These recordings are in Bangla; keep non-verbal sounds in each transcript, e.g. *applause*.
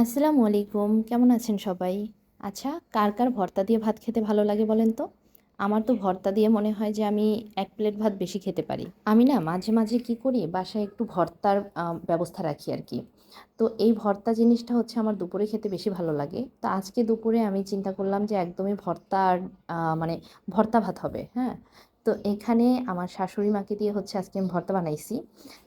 আসসালামু আলাইকুম। কেমন আছেন সবাই? আচ্ছা কার কার ভর্তা দিয়ে ভাত খেতে ভালো লাগে বলেন তো? আমার তো ভর্তা দিয়ে মনে হয় যে আমি এক প্লেট ভাত বেশি খেতে পারি। আমি না মাঝে মাঝে কি করি, বাসায় একটু ভর্তার ব্যবস্থা রাখি আর কি। তো এই ভর্তা জিনিসটা হচ্ছে আমার দুপুরে খেতে বেশি ভালো লাগে। তো আজকে দুপুরে আমি চিন্তা করলাম যে একদমই ভর্তা মানে ভর্তা ভাত হবে হ্যাঁ? তো এখানে আমার শাশুড়ি মাকে দিয়ে হচ্ছে আজকে আমি ভর্তা বানাইছি।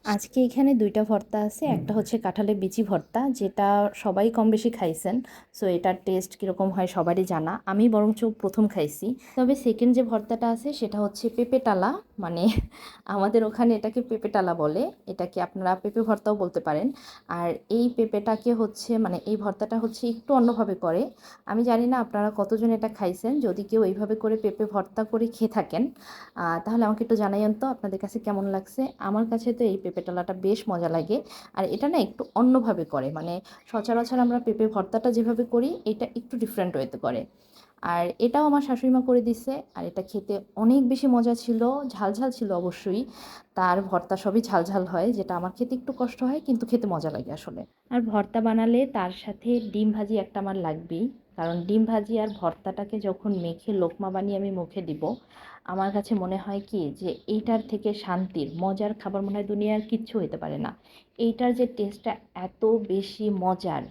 আজকে এখানে দুইটা ভর্তা আছে একটা হচ্ছে কাঁঠালের বিচি ভর্তা যেটা সবাই কম বেশি খাইছেন সো এটার টেস্ট কীরকম হয় সবারই জানা। আমি বরঞ্চ প্রথম খাইছি। তবে সেকেন্ড যে ভর্তাটা আছে সেটা হচ্ছে পেঁপে টালা মানে *laughs* আমাদের ওখানে এটাকে পেঁপে টালা বলে এটাকে আপনারা পেঁপে ভর্তাও বলতে পারেন। আর এই পেঁপেটাকে হচ্ছে মানে এই ভর্তাটা হচ্ছে একটু অন্যভাবে করে। আমি জানি না আপনারা কতজন এটা খাইছেন যদি কেউ এইভাবে করে পেঁপে ভর্তা করে খেয়ে থাকেন তাহলে আমাকে একটু জানাইন তো আপনাদের কাছে কেমন লাগছে? আমার কাছে তো এই পেঁপে টালাটা বেশ মজা লাগে। আর এটা না একটু অন্যভাবে করে মানে সচরাচর আমরা পেঁপে ভর্তাটা যেভাবে করি, এটা একটু ডিফারেন্ট ওয়েতে করে। আর এটাও আমার শাশুড়িমা করে দিছে। আর এটা খেতে অনেক বেশি মজা ছিল, ঝাল ঝাল ছিল অবশ্যই। তার ভর্তা সবই ঝাল ঝাল হয়, যেটা আমার খেতে একটু কষ্ট হয়, কিন্তু খেতে মজা লাগে আসলে। আর ভর্তা বানালে তার সাথে ডিম ভাজি একটা আমার লাগবেই। কারণ ডিম ভাজি আর ভর্তাটাকে যখন মেখে লোকমা বানিয়ে আমি মুখে দিব, আমার কাছে মনে হয় কি যে এইটার থেকে শান্তির, মজার খাবার মনে হয় দুনিয়ার কিচ্ছু হতে পারে না। এইটার যে টেস্টটা এত বেশি মজার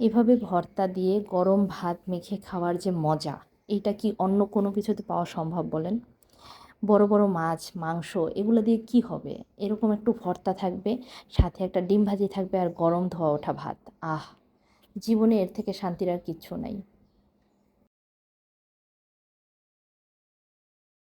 এভাবে ভর্তা দিয়ে গরম ভাত মেখে খাওয়ার যে মজা, এটা কি অন্য কোনো কিছুতে পাওয়া সম্ভব বলেন? বড় বড় মাছ, মাংস, এগুলো দিয়ে কি হবে? এরকম একটু ভর্তা থাকবে, সাথে একটা ডিম ভাজি থাকবে আর গরম ধোয়া ওঠা ভাত। আহ! জীবনে এর থেকে শান্তির আর কিচ্ছু নাই।